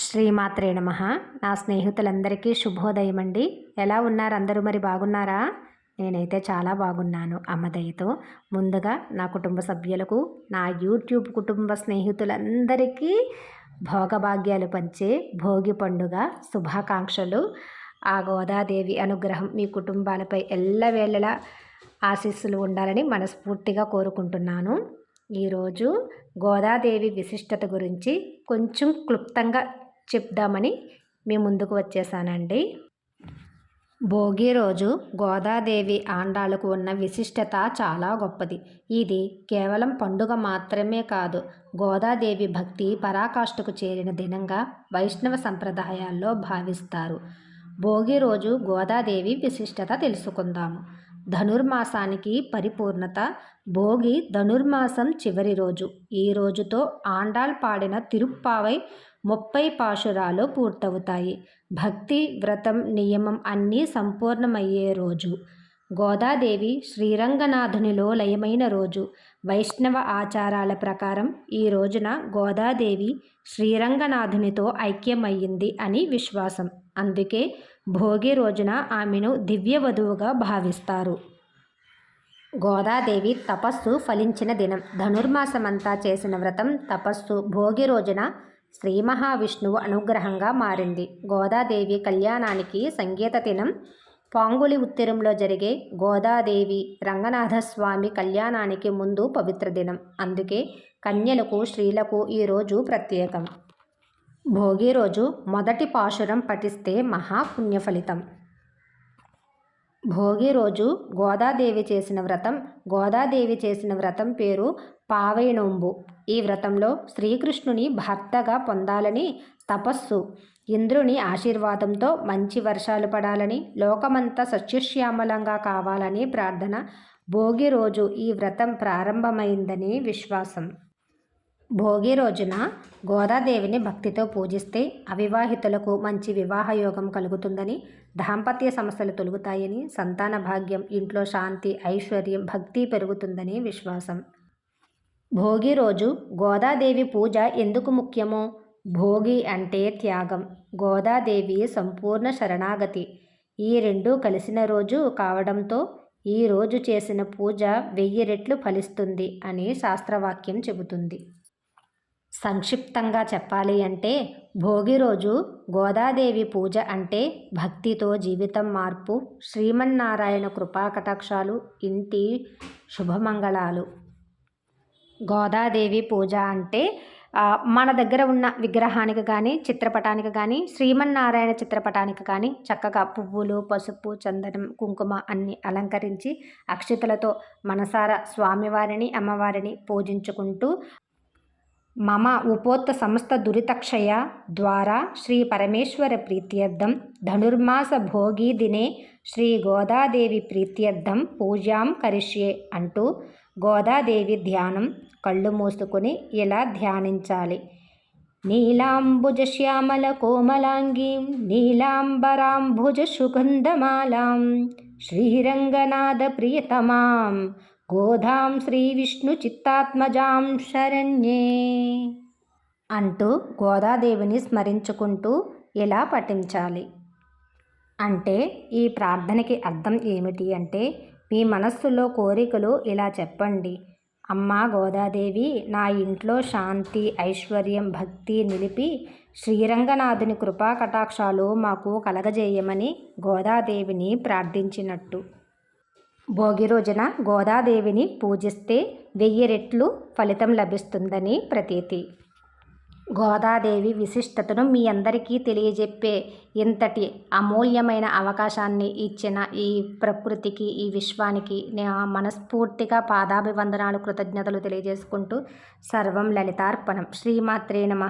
శ్రీమాత్రే నమ. నా స్నేహితులందరికీ శుభోదయం అండి ఎలా ఉన్నారు? అందరూ మరి బాగున్నారా? నేనైతే చాలా బాగున్నాను. అమ్మదయ్యతో ముందుగా నా కుటుంబ సభ్యులకు నా యూట్యూబ్ కుటుంబ స్నేహితులందరికీ భోగభాగ్యాలు పంచే భోగి పండుగ శుభాకాంక్షలు. ఆ గోదాదేవి అనుగ్రహం మీ కుటుంబాలపై ఎల్లవేళలా ఆశీస్సులు ఉండాలని మనస్ఫూర్తిగా కోరుకుంటున్నాను. ఈరోజు గోదాదేవి విశిష్టత గురించి కొంచెం క్లుప్తంగా చెప్దామని మేము ముందుకు వచ్చేసానండి. భోగి రోజు గోదాదేవి ఆండాలకు ఉన్న విశిష్టత చాలా గొప్పది. ఇది కేవలం పండుగ మాత్రమే కాదు గోదాదేవి భక్తి పరాకాష్ఠకు చేరిన దినంగా వైష్ణవ సంప్రదాయాల్లో భావిస్తారు. భోగి రోజు గోదాదేవి విశిష్టత తెలుసుకుందాము. ధనుర్మాసానికి పరిపూర్ణత భోగి ధనుర్మాసం చివరి రోజు. ఈ రోజుతో ఆండాల్ పాడిన తిరుప్పావై ముప్పై పాశురాలు పూర్తవుతాయి. భక్తి వ్రతం నియమం అన్నీ సంపూర్ణమయ్యే రోజు. గోదాదేవి శ్రీరంగనాథునిలో లయమైన రోజు. వైష్ణవ ఆచారాల ప్రకారం ఈ రోజున గోదాదేవి శ్రీరంగనాథునితో ఐక్యమయ్యింది అని విశ్వాసం. అందుకే భోగి రోజున ఆమెను దివ్య వధువుగా భావిస్తారు. గోదాదేవి తపస్సు ఫలించిన దినం. ధనుర్మాసమంతా చేసిన వ్రతం తపస్సు భోగి రోజున శ్రీ మహావిష్ణువు అనుగ్రహంగా మారింది. గోదాదేవి కళ్యాణానికి సంగీత దినం పాంగులి ఉత్తరంలో జరిగే గోదాదేవి రంగనాథస్వామి కళ్యాణానికి ముందు పవిత్ర దినం. అందుకే కన్యలకు స్త్రీలకు ఈరోజు ప్రత్యేకం. భోగి రోజు మొదటి పాశురం పఠిస్తే మహాపుణ్య ఫలితం భోగి రోజు గోదాదేవి చేసిన వ్రతం గోదాదేవి చేసిన వ్రతం పేరు పావైనోంబు. ఈ వ్రతంలో శ్రీకృష్ణుని భర్తగా పొందాలని తపస్సు ఇంద్రుని ఆశీర్వాదంతో మంచి వర్షాలు పడాలని లోకమంతా సత్యశ్యామలంగా కావాలని ప్రార్థన భోగి రోజు ఈ వ్రతం ప్రారంభమైందని విశ్వాసం. భోగి రోజున గోదాదేవిని భక్తితో పూజిస్తే అవివాహితులకు మంచి వివాహయోగం కలుగుతుందని దాంపత్య సమస్యలు తొలుగుతాయని సంతాన భాగ్యం ఇంట్లో శాంతి ఐశ్వర్యం భక్తి పెరుగుతుందని విశ్వాసం. భోగి రోజు గోదాదేవి పూజ ఎందుకు ముఖ్యమో? భోగి అంటే త్యాగం. గోదాదేవి సంపూర్ణ శరణాగతి. ఈ రెండు కలిసిన రోజు కావడంతో ఈ రోజు చేసిన పూజ వెయ్యి రెట్లు ఫలిస్తుంది అని శాస్త్రవాక్యం చెబుతుంది. సంక్షిప్తంగా చెప్పాలి అంటే భోగి రోజు గోదాదేవి పూజ అంటే భక్తితో జీవితం మార్పు శ్రీమన్నారాయణ కృపాకటాక్షాలు ఇంటి శుభమంగళాలు. గోదాదేవి పూజ అంటే మన దగ్గర ఉన్న విగ్రహానికి కానీ చిత్రపటానికి కానీ శ్రీమన్నారాయణ చిత్రపటానికి కానీ చక్కగా పువ్వులు పసుపు చందనం కుంకుమ అన్ని అలంకరించి అక్షితలతో మనసార స్వామివారిని అమ్మవారిని పూజించుకుంటూ మమ ఉపోత్త సమస్త దురితక్షయ ద్వారా శ్రీ పరమేశ్వర ప్రీత్యర్థం ధనుర్మాస భోగి దినే శ్రీ గోదాదేవి ప్రీత్యర్థం పూజాం కరిష్యే అంటూ గోదాదేవి ధ్యానం కళ్ళు మూసుకొని ఇలా ధ్యానించాలి? నీలాంబుజ శ్యామల కోమలాంగీం నీలాంబరాంబుజ సుగంధమాలాం శ్రీరంగనాథ ప్రియతమాం గోధాం శ్రీ విష్ణు చిత్తాత్మజాం శరణ్యే అంటూ గోదాదేవిని స్మరించుకుంటూ ఇలా పఠించాలి? అంటే ఈ ప్రార్థనకి అర్థం ఏమిటి అంటే మీ మనస్సులో కోరికలు ఇలా చెప్పండి. అమ్మా గోదాదేవి నా ఇంట్లో శాంతి ఐశ్వర్యం భక్తి నిలిపి శ్రీరంగనాథుని కృపా కటాక్షాలు మాకు కలగజేయమని గోదాదేవిని ప్రార్థించినట్టు. భోగి రోజున గోదాదేవిని పూజిస్తే వెయ్యి రెట్లు ఫలితం లభిస్తుందని ప్రతీతి. గోదాదేవి విశిష్టతను మీ అందరికీ తెలియజెప్పే ఇంతటి అమూల్యమైన అవకాశాన్ని ఇచ్చిన ఈ ప్రకృతికి ఈ విశ్వానికి నేను మనస్ఫూర్తిగా పాదాభివందనాలు కృతజ్ఞతలు తెలియజేసుకుంటూ సర్వం లలితార్పణం. శ్రీమాత్రే నమ.